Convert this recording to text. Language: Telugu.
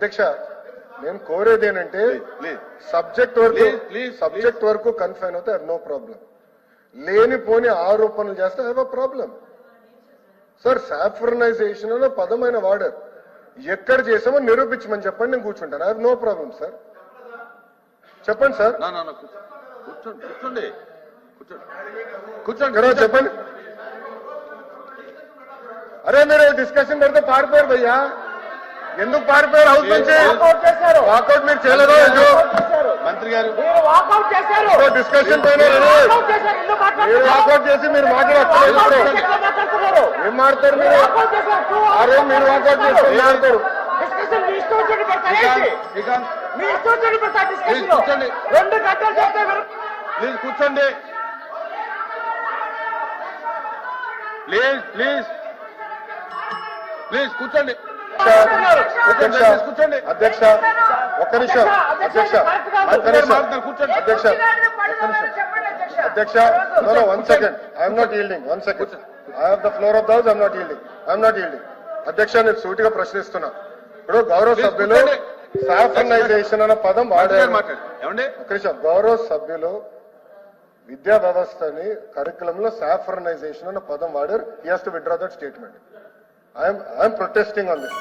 అధ్యక్ష నేను కోరేది ఏంటంటే సబ్జెక్ట్ వరకు సబ్జెక్ట్ వరకు కన్ఫైన్ అవుతే నో ప్రాబ్లం. లేనిపోని ఆరోపణలు చేస్తే హ్యావ్ ప్రాబ్లం. సార్ సాఫ్రనైజేషన్ అనే పదమైన వాడారు. ఎక్కడ చేసామో నిరూపించమని చెప్పండి నేను కూర్చుంటాను. I no problem sir. చెప్పండి సార్. కూర్చోండి కూర్చోండి. చెప్పండి. అరే మీరు డిస్కషన్ పెడితే పారిపోయారు భయ్యా. ఎందుకు పారిపోయారు హౌస్ నుంచి? వాకౌట్ మీరు చేయలేదో మంత్రి గారు. డిస్కషన్ పైన మీరు. వాకౌట్ చేసి మీరు మాట్లాడుతున్నారు? ఏం మాడతారు మీరు అరే మీరు వాకౌట్ చేసి ఏం మాడతారు ప్లీజ్ కూర్చోండి. ప్లీజ్ ప్లీజ్ ప్లీజ్ కూర్చోండి. కూర్చోండి. అధ్యక్ష ఒక్క నిమిషం అధ్యక్ష ఒక్క నిమిషం కూర్చోండి. అధ్యక్ష అధ్యక్ష no one second I'm not yielding one second I have the floor of the house I'm not yielding I'm not yielding అధ్యక్ష నేను సూటిగా ప్రశ్నిస్తున్నా. ఇప్పుడు గౌరవ సభ్యులు. సాఫ్రనైజేషన్ అన్న పదం వాడారు. ఒక్క నిమిషం. గౌరవ సభ్యులు విద్యా వ్యవస్థని కరికులం లో సాఫ్రనైజేషన్ అన్న పదం వాడారు. He has to withdraw that statement I'm I'm protesting on this